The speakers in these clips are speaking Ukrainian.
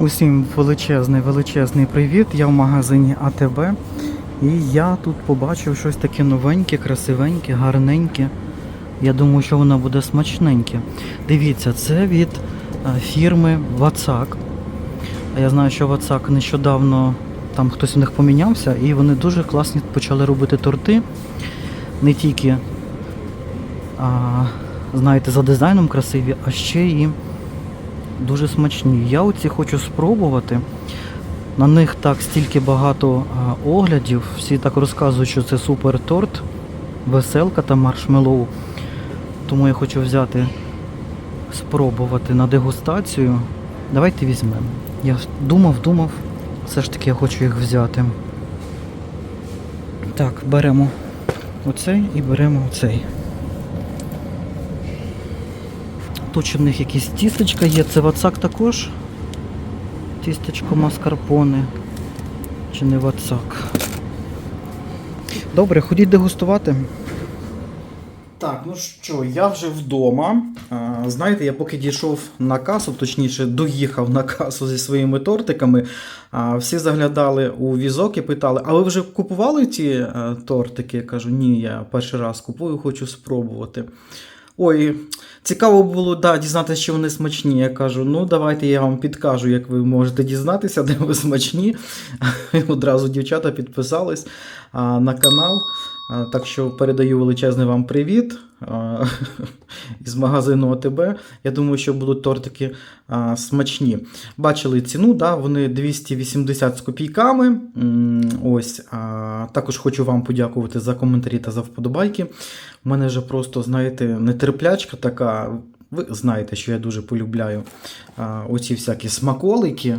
Усім величезний, величезний привіт. Я в магазині АТБ. І я тут побачив щось таке новеньке, красивеньке, гарненьке. Я думаю, що воно буде смачненьке. Дивіться, це від е, фірми Вацак. Я знаю, що Вацак нещодавно там хтось у них помінявся, і вони дуже класні почали робити торти. Не тільки, а, знаєте, за дизайном красиві, а ще і дуже смачні. Я оці хочу спробувати. На них так стільки багато оглядів. Всі так розказують, що це супер торт, веселка та маршмеллоу. Тому я хочу взяти, спробувати на дегустацію. Давайте візьмемо. Я думав, думав, все ж таки я хочу їх взяти. Так, беремо оцей і беремо оцей. Тут в них якісь тістечка є, це вацак також. Тістечко маскарпоне. Чи не вацак? Добре, ходіть дегустувати. Так, ну що, я вже вдома. Знаєте, я поки дійшов на касу, точніше, доїхав на касу зі своїми тортиками. Всі заглядали у візок і питали: а ви вже купували ті е, тортики? Я кажу, ні, я перший раз купую, хочу спробувати. Ой, цікаво було да, дізнатися, що вони смачні. Я кажу, ну давайте я вам підкажу, як ви можете дізнатися, де ви смачні. Одразу дівчата підписались на канал. Так що передаю величезний вам привіт із магазину ОТБ. Я думаю, що будуть тортики смачні. Бачили ціну, да, вони 280 з копійками. Ось, також хочу вам подякувати за коментарі та за вподобайки. У мене вже просто, знаєте, нетерплячка така. Ви знаєте, що я дуже полюбляю оці всякі смаколики.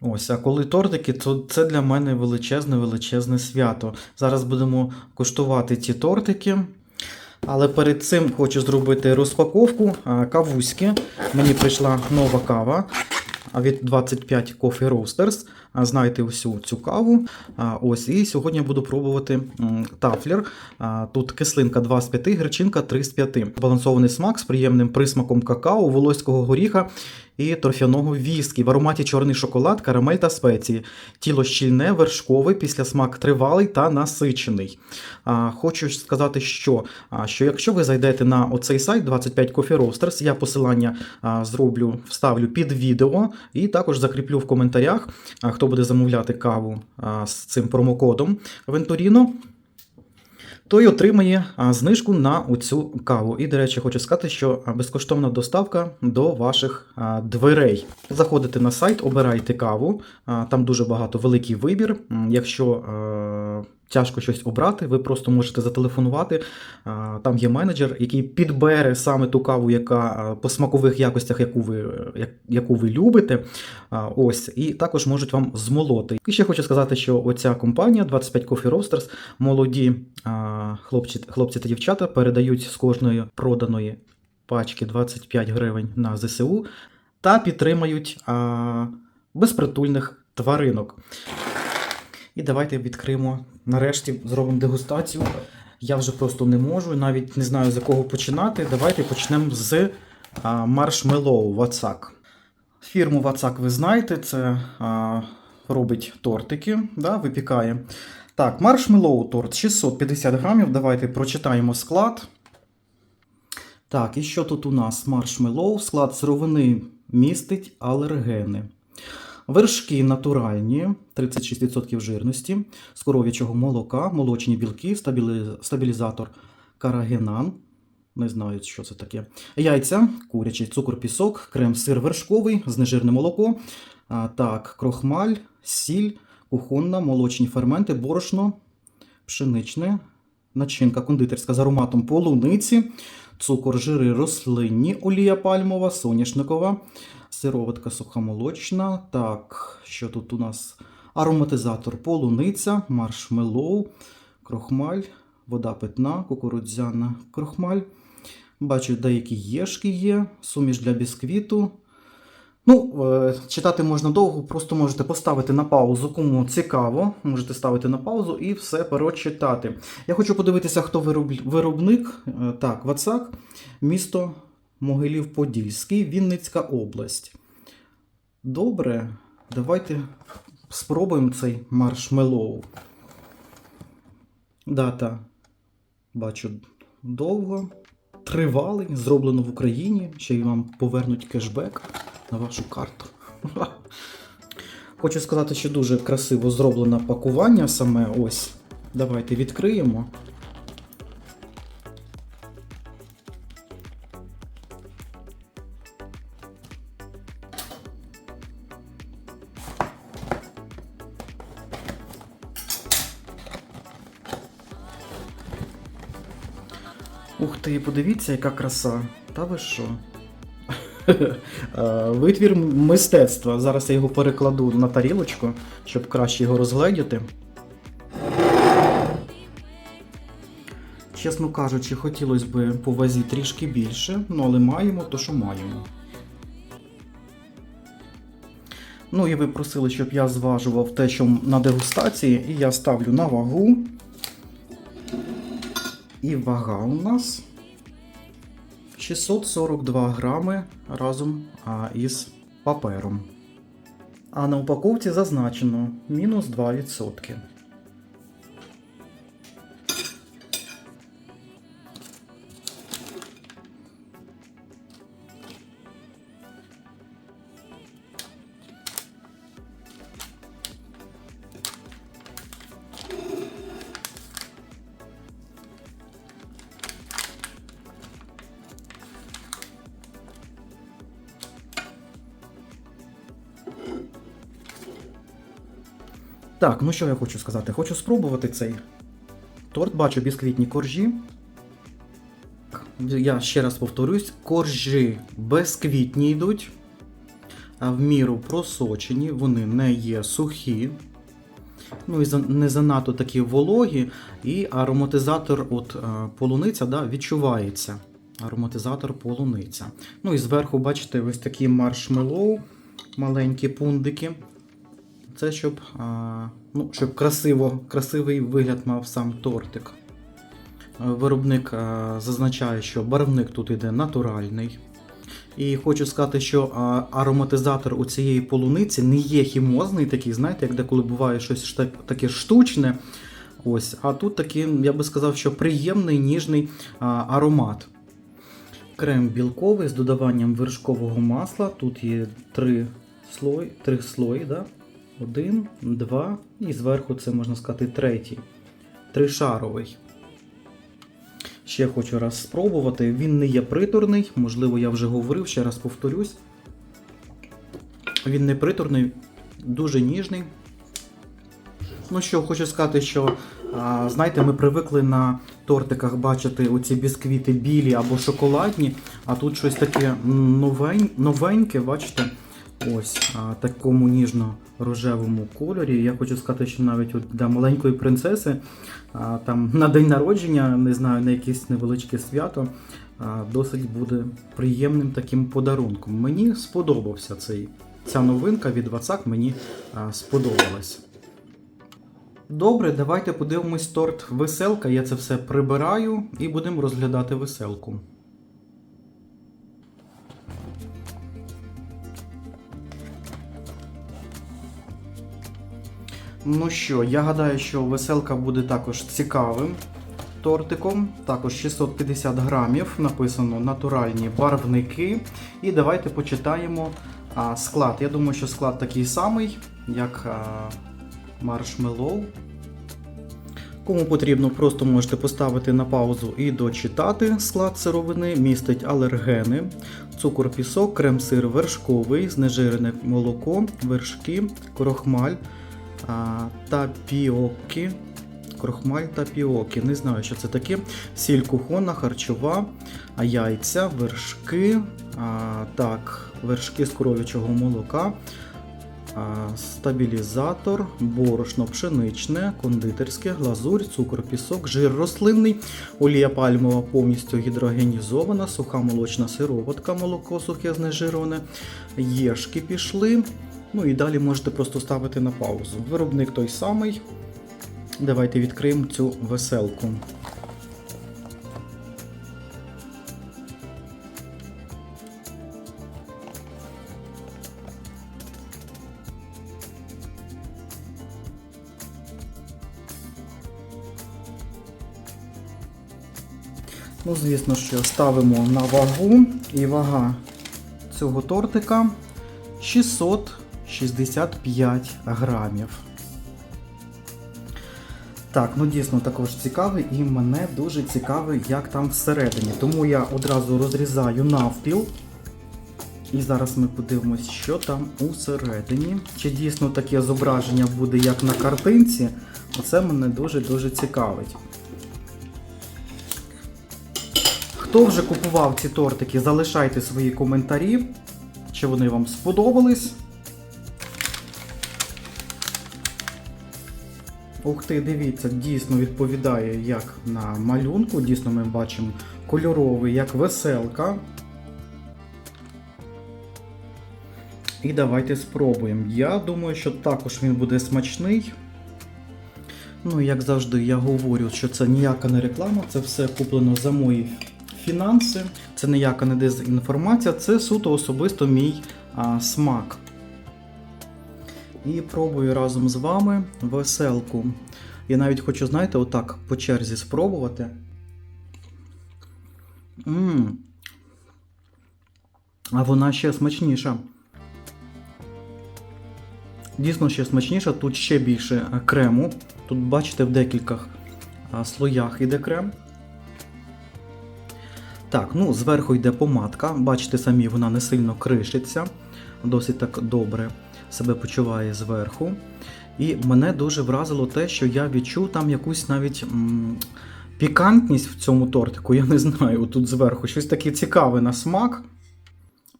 Ось, а коли тортики, то це для мене величезне, величезне свято. Зараз будемо коштувати ці тортики. Але перед цим хочу зробити розпаковку а, кавуськи. Мені прийшла нова кава від 25 Coffee Roasters. А, Знаєте усю цю каву. Ось, і сьогодні буду пробувати тафлер. Тут кислинка 2 з 5, гречинка 3 з 5. Балансований смак з приємним присмаком какао, волоського горіха і торфяного віскі. В ароматі чорний шоколад, карамель та спеції. Тіло щільне, вершкове, післясмак тривалий та насичений. А, Хочу сказати, що, а, що якщо ви зайдете на оцей сайт 25 Coffee Roasters, я посилання а, зроблю, вставлю під відео і також закріплю в коментарях, а, хто буде замовляти каву а, з цим промокодом Venturino, той отримає знижку на оцю каву. І, до речі, хочу сказати, що безкоштовна доставка до ваших дверей. Заходите на сайт, обирайте каву. Там дуже багато великий вибір. Якщо тяжко щось обрати, ви просто можете зателефонувати. Там є менеджер, який підбере саме ту каву, яка по смакових якостях, яку ви, яку ви любите. Ось, і також можуть вам змолоти. І ще хочу сказати, що оця компанія 25 Coffee Roasters, молоді хлопці, хлопці та дівчата передають з кожної проданої пачки 25 гривень на ЗСУ та підтримають безпритульних тваринок. І давайте відкриємо. Нарешті зробимо дегустацію. Я вже просто не можу, навіть не знаю з якого починати. Давайте почнемо з маршмеллоу Вацак. Фірму Вацак ви знаєте, це а, робить тортики, да, випікає. Так, маршмеллоу торт 650 грамів. Давайте прочитаємо склад. Так, і що тут у нас? Маршмеллоу. Склад сировини містить алергени. Вершки натуральні, 36% жирності, з коров'ячого молока, молочні білки, стабілізатор карагенан. Не знаю, що це таке. Яйця, курячий цукор, пісок, крем, сир вершковий, знежирне молоко. А, так, крохмаль, сіль, кухонна, молочні ферменти, борошно, пшеничне, начинка кондитерська з ароматом полуниці, цукор, жири рослинні, олія пальмова, соняшникова, сироватка сухомолочна. Так, що тут у нас? Ароматизатор полуниця, маршмеллоу, крохмаль, вода питна, кукурудзяна крохмаль. Бачу, деякі єшки є, суміш для бісквіту. Ну, е, читати можна довго, просто можете поставити на паузу, кому цікаво, можете ставити на паузу і все прочитати. Я хочу подивитися, хто вироб- виробник. Е, Так, Вацак, місто Могилів-Подільський, Вінницька область. Добре, давайте спробуємо цей маршмеллоу. Дата, бачу, довго. Тривалий, зроблено в Україні. Ще й вам повернуть кешбек на вашу карту. Хочу сказати, що дуже красиво зроблено пакування саме ось. Давайте відкриємо. Подивіться, яка краса. Та ви що? Витвір мистецтва. Зараз я його перекладу на тарілочку, щоб краще його розгледіти. Чесно кажучи, хотілося б по вазі трішки більше, ну але маємо то, що маємо. Ну і ви просили, щоб я зважував те, що на дегустації, і я ставлю на вагу. І вага у нас 642 грами разом із папером. А на упаковці зазначено мінус 2%. Так, ну що я хочу сказати? Хочу спробувати цей торт. Бачу бісквітні коржі. Я ще раз повторюсь: коржі безквітні йдуть, а в міру просочені, вони не є сухі. Ну і не занадто такі вологі, і ароматизатор от е, полуниця да, відчувається. Ароматизатор полуниця. Ну і зверху, бачите, ось такі маршмеллоу, маленькі пундики. Це щоб, ну, щоб красиво, красивий вигляд мав сам тортик. Е, Виробник зазначає, що барвник тут іде натуральний. І хочу сказати, що ароматизатор у цієї полуниці не є хімозний, такий, знаєте, як деколи буває щось таке штучне. Ось, а тут такий, я би сказав, що приємний ніжний аромат. Крем білковий з додаванням вершкового масла. Тут є три слої, три слої, да? Один, два, і зверху це можна сказати третій. Тришаровий. Ще хочу раз спробувати. Він не є приторний, можливо, я вже говорив, ще раз повторюсь. Він не приторний, дуже ніжний. Ну що, хочу сказати, що а, знаєте, ми привикли на тортиках бачити оці бісквіти білі або шоколадні, а тут щось таке новень, новеньке, бачите? Ось а, такому ніжно-рожевому кольорі. Я хочу сказати, що навіть от для маленької принцеси а, там на день народження, не знаю, на якесь невеличке свято, а, досить буде приємним таким подарунком. Мені сподобався цей, ця новинка від Вацак, мені а, сподобалась. Добре, давайте подивимось торт веселка. Я це все прибираю і будемо розглядати веселку. Ну що, я гадаю, що веселка буде також цікавим тортиком. Також 650 грамів, написано натуральні барвники. І давайте почитаємо а, склад. Я думаю, що склад такий самий, як а, маршмеллоу. Кому потрібно, просто можете поставити на паузу і дочитати. Склад сировини містить алергени, цукор, пісок, крем-сир вершковий, знежирене молоко, вершки, крохмаль, тапіоки. Крохмаль тапіоки. Не знаю, що це таке. Сіль кухонна, харчова, яйця, вершки, а, так, вершки з коров'ячого молока, а, стабілізатор, борошно пшеничне, кондитерське, глазурь, цукор, пісок, жир рослинний, олія пальмова повністю гідрогенізована, суха молочна сироватка, молоко сухе знежироване, єшки пішли. Ну і далі можете просто ставити на паузу. Виробник той самий. Давайте відкриємо цю веселку. Ну, Звісно, що ставимо на вагу, і вага цього тортика 600 665 грамів. Так, ну дійсно також цікавий, і мене дуже цікавий, як там всередині. Тому я одразу розрізаю навпіл. І зараз ми подивимось, що там усередині. Чи дійсно таке зображення буде, як на картинці? Оце мене дуже-дуже цікавить. Хто вже купував ці тортики, залишайте свої коментарі, чи вони вам сподобались. Ух ти, дивіться, дійсно відповідає як на малюнку. Дійсно, ми бачимо кольоровий, як веселка. І давайте спробуємо. Я думаю, що також він буде смачний. Ну, як завжди, я говорю, що це ніяка не реклама, це все куплено за мої фінанси. Це ніяка не дезінформація, це суто особисто мій а, смак. І пробую разом з вами веселку. Я навіть хочу, знаєте, отак по черзі спробувати. Мм. А вона ще смачніша. Дійсно ще смачніша, тут ще більше крему. Тут, бачите, в декількох а, слоях іде крем. Так, ну зверху йде помадка. Бачите самі, вона не сильно кришиться, досить так добре себе почуває зверху. І мене дуже вразило те, що я відчув там якусь навіть м, пікантність в цьому тортику. Я не знаю, тут зверху щось таке цікаве на смак.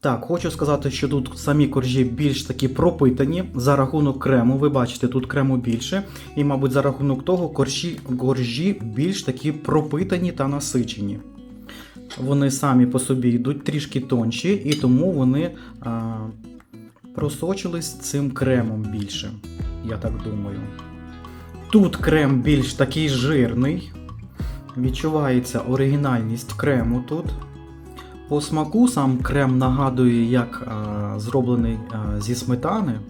Так, хочу сказати, що тут самі коржі більш такі пропитані за рахунок крему. Ви бачите, тут крему більше. І, мабуть, за рахунок того коржі, коржі більш такі пропитані та насичені. Вони самі по собі йдуть трішки тонші, і тому вони а, просочились цим кремом більше. Я так думаю. Тут крем більш такий жирний. Відчувається оригінальність крему тут. По смаку сам крем нагадує, як а, зроблений а, зі сметани.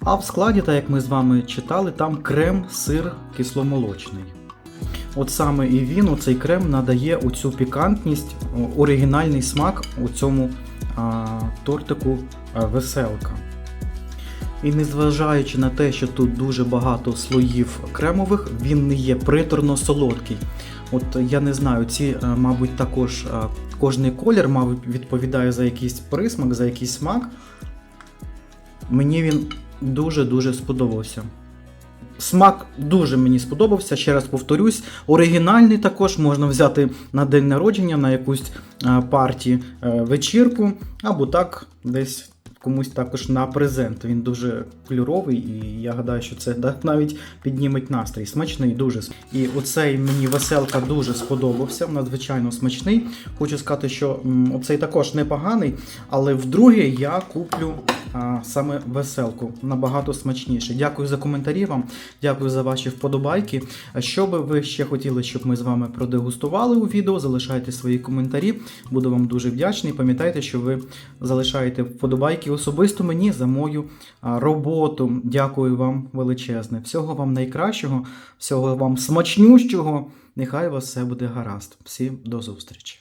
А в складі, так як ми з вами читали, там крем, сир кисломолочний. От саме і він, оцей крем, надає оцю пікантність, оригінальний смак у цьому тортику веселка. І незважаючи на те, що тут дуже багато слоїв кремових, він не є приторно солодкий. От я не знаю, ці, е, мабуть, також е, кожний колір, мабуть, відповідає за якийсь присмак, за якийсь смак. Мені він дуже-дуже сподобався. Смак дуже мені сподобався, ще раз повторюсь. Оригінальний також можна взяти на день народження, на якусь е, парті е, вечірку, або так десь комусь також на презент. Він дуже кольоровий, і я гадаю, що це навіть підніметь настрій. Смачний дуже. І оцей мені веселка дуже сподобався, надзвичайно смачний. Хочу сказати, що оцей також непоганий, але вдруге я куплю а, саме веселку. Набагато смачніше. Дякую за коментарі вам, дякую за ваші вподобайки. Що би ви ще хотіли, щоб ми з вами продегустували у відео, залишайте свої коментарі. Буду вам дуже вдячний. Пам'ятайте, що ви залишаєте вподобайки особисто мені за мою роботу. Дякую вам величезне. Всього вам найкращого, всього вам смачнющого. Нехай у вас все буде гаразд. Всім до зустрічі!